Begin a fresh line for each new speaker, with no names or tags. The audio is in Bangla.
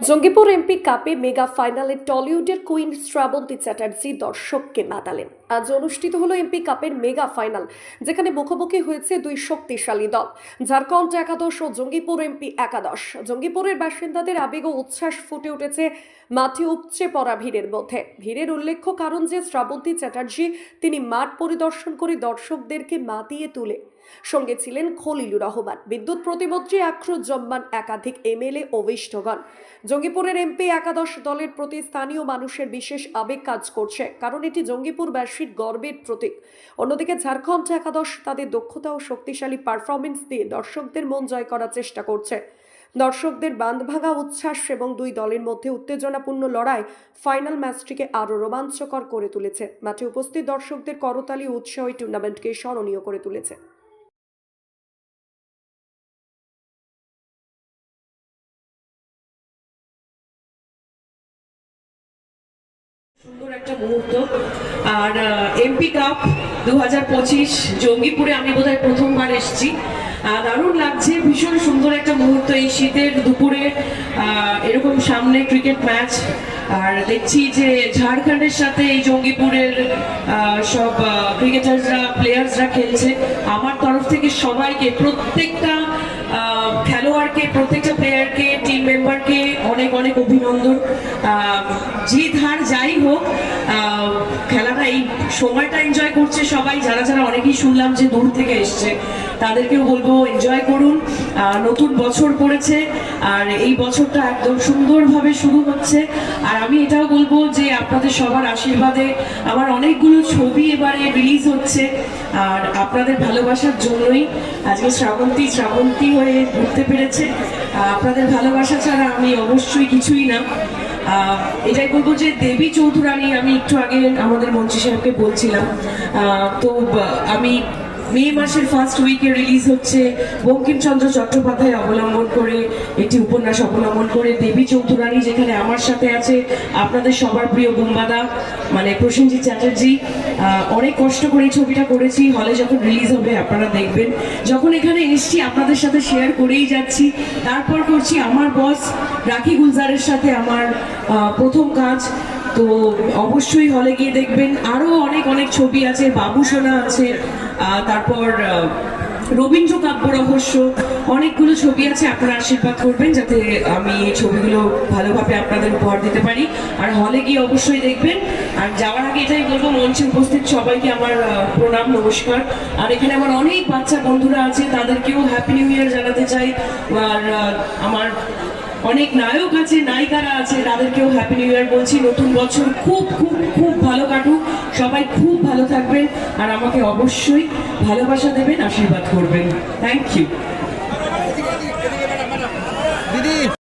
জঙ্গিপুর এমপি কাপে মেগা ফাইনালে টলিউডের কুইন শ্রাবন্তী চ্যাটার্জি দর্শককে মাতালেন আজ অনুষ্ঠিত হলো এমপি কাপের মেগা ফাইনাল, যেখানে মুখোমুখি হয়েছে দুই শক্তিশালী দল। ঝাড়খণ্ড একাদশ ও জঙ্গিপুর এমপি একাদশ। জঙ্গিপুরের বাসিন্দাদের আবেগ ও উচ্ছ্বাস ফুটে উঠেছে মাঠে উপচে পড়া ভিড়ের মধ্যে। ভিড়ের উল্লেখ্য কারণ যে শ্রাবন্তী চ্যাটার্জি, তিনি মাঠ পরিদর্শন করে দর্শকদেরকে মাতিয়ে তুলে। সঙ্গে ছিলেন খলিলুর রহমান, বিদ্যুৎ প্রতিমন্ত্রী আখরুজ্জামান একাধিক এমএলএ ও বিষ্ঠগণ জঙ্গিপুরের এমপি একাদশ দলের প্রতি স্থানীয় মানুষের বিশেষ আবেগ কাজ করছে, কারণ এটি জঙ্গিপুরবাসীর গর্বের প্রতীক। অন্যদিকে ঝাড়খণ্ড একাদশ তাদের দক্ষতা ও শক্তিশালী পারফরমেন্স দিয়ে দর্শকদের মন জয় করার চেষ্টা করছে। দর্শকদের বাঁধভাঙা উচ্ছ্বাস এবং দুই দলের মধ্যে উত্তেজনাপূর্ণ লড়াই ফাইনাল ম্যাচটিকে আরও রোমাঞ্চকর করে তুলেছে। মাঠে উপস্থিত দর্শকদের করতালি উৎসাহী টুর্নামেন্টকে স্মরণীয় করে তুলেছে।
সুন্দর একটা মুহূর্ত। আর এমপি কাপ দু হাজার পঁচিশ জঙ্গিপুরে আমি বোধহয় প্রথমবার এসেছি। দারুণ লাগছে, ভীষণ সুন্দর একটা মুহূর্ত এই শীতের দুপুরে। এরকম সামনে ক্রিকেট ম্যাচ। আর দেখছি যে ঝাড়খণ্ডের সাথে এই জঙ্গিপুরের সব ক্রিকেটারসরা, প্লেয়ার্সরা খেলছে। আমার তরফ থেকে সবাইকে, প্রত্যেকটা খেলোয়াড়কে, প্রত্যেকটা প্লেয়ারকে মেম্বারকে অনেক অনেক অভিনন্দন। জিত হার যাই হোক খেলাটা এই সময়টা এনজয় করছে সবাই। যারা যারা অনেকেই শুনলাম যে দূর থেকে এসছে, তাদেরকেও বলব এনজয় করুন। নতুন বছর পড়েছে, আর এই বছরটা একদম সুন্দরভাবে শুরু হচ্ছে। আর আমি এটাও বলব যে আপনাদের সবার আশীর্বাদে আমার অনেকগুলো ছবি এবারে রিলিজ হচ্ছে, আর আপনাদের ভালোবাসার জন্যই আজকে শ্রাবন্তী শ্রাবন্তী হয়ে ঘুরতে পেরেছে। আপনাদের ভালোবাসা ছাড়া আমি অবশ্যই কিছুই না। এটাই বলব যে দেবী চৌধুরানী আমি একটু আগে আমাদের মন্ত্রী সাহেবকে বলছিলাম। তো আমি মে মাসের ফার্স্ট উইকে রিলিজ হচ্ছে বঙ্কিমচন্দ্র চট্টোপাধ্যায় অবলম্বন করে একটি উপন্যাস অবলম্বন করে দেবী চৌধুরানী, যেখানে আমার সাথে আছে আপনাদের সবার প্রিয় বুম্বাদা মানে প্রসেনজিৎ চ্যাটার্জি। অনেক কষ্ট করে ছবিটা করেছি, হলে যখন রিলিজ হবে আপনারা দেখবেন। যখন এখানে এসছি, আপনাদের সাথে শেয়ার করেই যাচ্ছি। তারপর করছি আমার বস রাখি গুলজারের সাথে আমার প্রথম কাজ। তো অবশ্যই হলে গিয়ে দেখবেন, আরও অনেক অনেক ছবি আছে, বাবু সোনা আছে তারপর রবীন্দ্র কাব্য রহস্য, অনেকগুলো ছবি আছে, আপনারা আশীর্বাদ করবেন যাতে আমি এই ছবিগুলো ভালোভাবে আপনাদের উপহার দিতে পারি। আর হলে গিয়ে অবশ্যই দেখবেন। আর যাওয়ার আগে এটাই বলব, মঞ্চে উপস্থিত সবাইকে আমার প্রণাম, নমস্কার। আর এখানে আমার অনেক বাচ্চা বন্ধুরা আছে, তাদেরকেও হ্যাপি নিউ ইয়ার জানাতে চাই। আর আমার অনেক নায়ক আছে, নায়িকারা আছে, তাদেরকেও হ্যাপি নিউ ইয়ার বলছি। নতুন বছর খুব খুব খুব ভালো কাটুক। সবাই খুব ভালো থাকবেন আর আমাকে অবশ্যই ভালোবাসা দেবেন আশীর্বাদ করবেন। থ্যাংক ইউ দিদি।